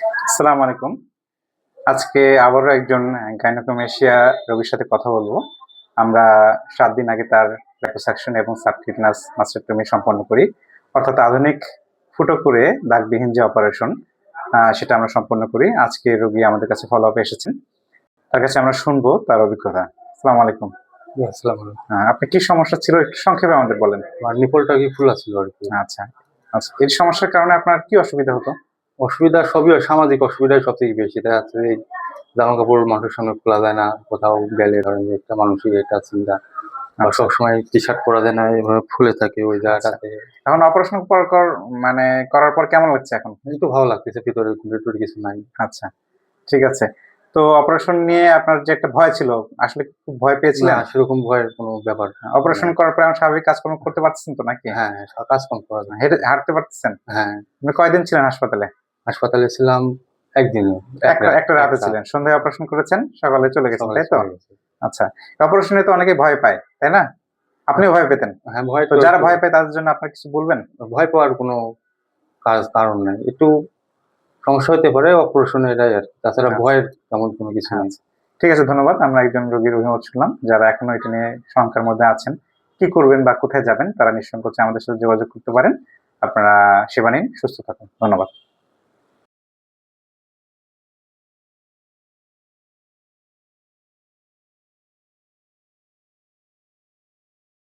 আসসালামু আলাইকুম। আজকে আবারও একজন গাইনোকোমেশিয়া রোগীর সাথে কথা বলব। আমরা সাত দিন আগে তার ল্যাপোসাকশন এবং সাবকিডনাস মাস্টারটমি সম্পন্ন করি। অর্থাৎ আধুনিক ফুটো করে দাগবিহীন যে অপারেশন সেটা আমরা সম্পন্ন করি। আজকে রোগী আমাদের কাছে ফলো আপে এসেছেন। তার কাছে আমরা শুনব তার অভিজ্ঞতা। আসসালামু আলাইকুম। আপনার কি সমস্যা ছিল? একটু সংক্ষেপে আমাদের বলেন। আমার নিপলটা কি ফুলা ছিল আচ্ছা। আচ্ছা এই সমস্যার কারণে আপনার কি অসুবিধা হতো? অসুবিধা সবই হয়, সামাজিক অসুবিধাই সব থেকে বেশি। দেখা যাচ্ছে এই জামা কাপড় মানুষের সামনে খোলা যায় না কোথাও গেলে ধরেন যে একটা মানুষের এটা চিন্তা। বা আচ্ছা। সবসময় টি শার্ট পরা যায় না এভাবে ফুলে থাকে ওই জায়গাটাতে। এখন অপারেশন পর মানে করার পর কেমন লাগছে এখন? একটু ভালো লাগতেছে ভিতরে কিছু নাই। আচ্ছা ঠিক আছে। তো অপারেশন নিয়ে আপনার যে একটা ভয় ছিল আসলে খুব ভয় পেয়েছিলেন? সেরকম ভয়ের কোনো ব্যাপার অপারেশন করার পর স্বাভাবিক কাজকর্ম করতে পারতেছেন তো নাকি? হ্যাঁ কাজকর্ম করা যায়। হেঁটে হাঁটতে পারতেছেন? হ্যাঁ। কয়দিন ছিলেন হাসপাতালে? হাসপাতালে ছিলাম একদিনে। একটা রাতে। ছিলেন। সন্ধ্যায় অপারেশন করেছেন সকালে চলে গেছেন তাই তো? আচ্ছা অপারেশনে তো অনেকে ভয় পায় তাই না? আপনি ভয় পেতেন। হ্যাঁ ভয় তো যারা ভয় পায় তাদের জন্য আপনার কিছু বলবেন? ভয় পাওয়ার কোনো কাজ কারণ নাই। একটু সমস্যা হতে পারে অপারেশন এটাই আর তাছাড়া আচ্ছা। ভয়ের তেমন কোনো কিছু নেই। ঠিক আছে ধন্যবাদ। আমরা একজন রোগীর অভিমত শুনলাম যারা এখনও এটা নিয়ে শঙ্কার মধ্যে আছেন। কি করবেন বা কোথায় যাবেন তারা নিঃসংকোচে আমাদের সাথে যোগাযোগ করতে পারেন। আপনারা সেবা নিন সুস্থ থাকুন। ধন্যবাদ।